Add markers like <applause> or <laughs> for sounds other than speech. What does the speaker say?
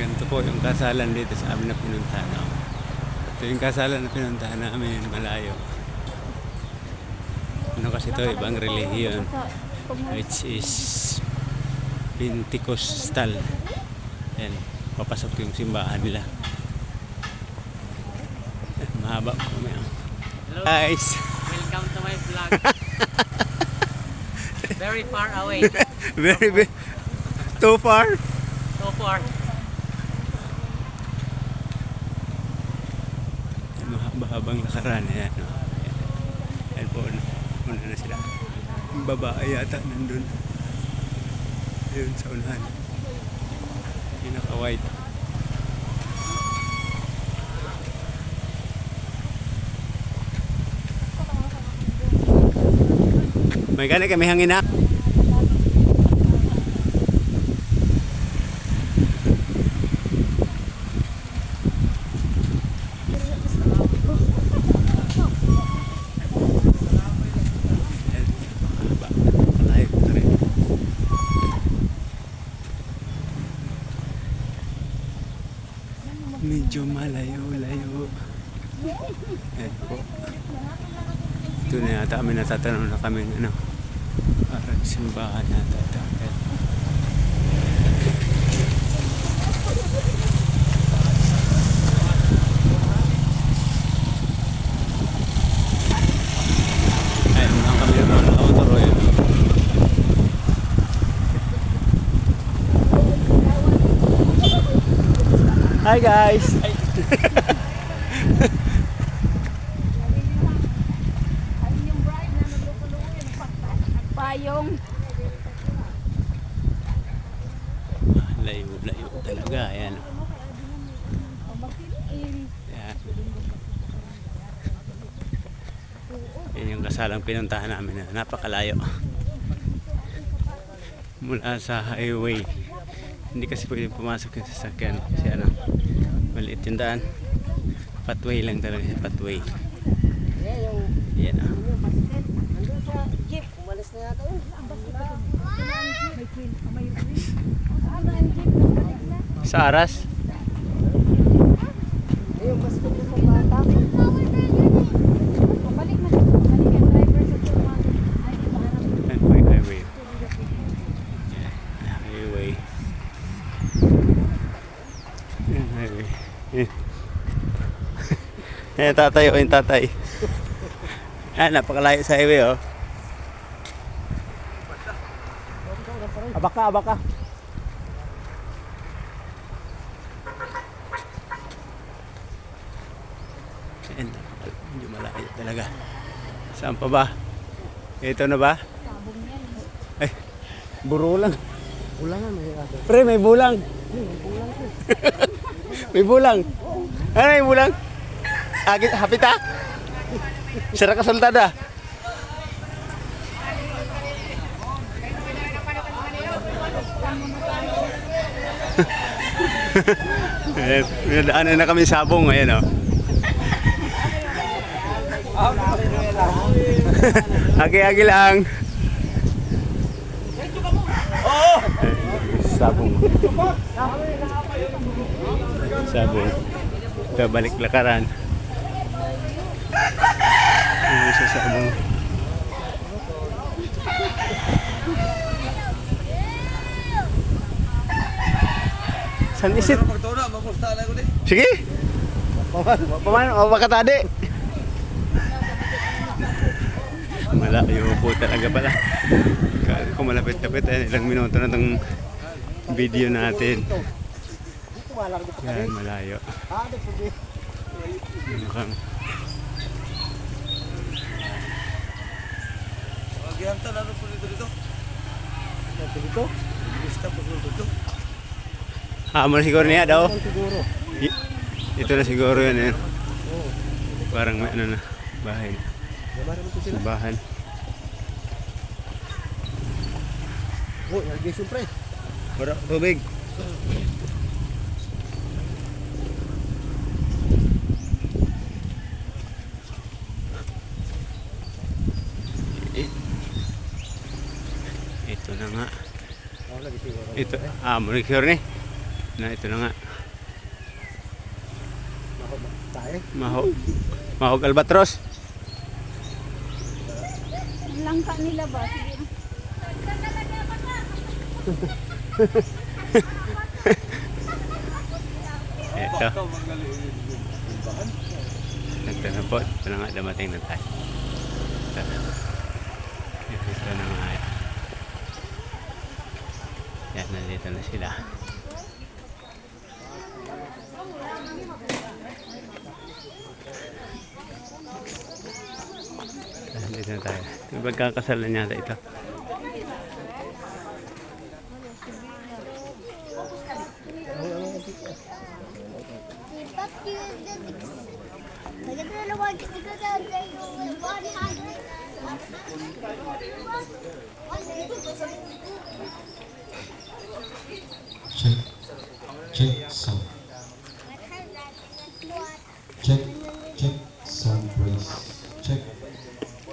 Ganito po yung kasalan dito sa amin na pinuntahan. No? Ito yung kasalan na pinuntahan namin, malayo. Ano kasi ito, ibang relihiyon. Which is Pentecostal. Yan, papasok yung simbahan nila. Mahaba po kami. oh. Hello, Guys, welcome to my vlog. <laughs> Very far away. very, very, too far. So far. Yan, mahaba-habang lakaran. Yan, no? Yan po, una na sila. Yung babae yata nandun. Yun sa unahan. Yung naka-white. May gani kami hangin na. Yan, mahaba. Malayo pa rin. Medyo malayo-layo. Ayan po. Ito na yata kami natatanong na kami ano. Parang simbahan yata. ito. Ayan. Ayan lang kami ng mga outro yun. Hi guys! Payong. Layo-layo talaga. Ayan. Ayan. Yan yung kasalang pinuntahan namin na napakalayo. Mula sa highway. Hindi kasi pwede pumasok yung sasakyan kasi ano, maliit yung daan. Pathway lang talaga siya, pathway. Yan ah. Sa jeep, umalis na yata yun. May queen. May queen. Saan na ang jeep? Nabalik na. Sa Aras? Eh, yung basket ko sa bata. Pabalik na. Balik yung driver sa tuwa. Ay, di ba hanap? Yan po yung highway. Yan, highway. Yan, highway. Yan. Yan, tatay o yung tatay. Yan, napakalayo sa highway oh. Abaka, abaka. Yan, medyo malayo talaga. Saan pa ba? Ito na ba? Ay, buro lang. Ulangan may yata. Pre, may bulang. may bulang. Ano <laughs> may bulang? Agit, hapit ha? Sira ka soltada. <laughs> Ayan, Nadaanan na kami sabong ayan oh. <laughs> Agi-agi lang. Sabong. Sabong. Ito, balik lakaran. Yung isa sabong. San isit? Sige. Paman, baka tadi. Malayo po talaga pala. Kala ko malapit-lapit. Ayan, ilang minuto na itong video natin. Yan, malayo. Mukhang Dito? Lista po dito. Ah, mo siguro niya daw. Siguro. Ito na siguro yan. yan. Parang may ano na. Bahay. Simbahan. Oh, irrigation pre. Wala, tubig. Ito, ah, manicure ni. Na ito na nga. Mahog tayo. Mahog. Mahog albatros. Langka nila ba? Sige. ito. Ito na po. Ito na nga, dumating na tayo. Ito na. Ito na nga. Yan, nandito na sila. Nandito na tayo. Magkakasalan yata ito. check, check,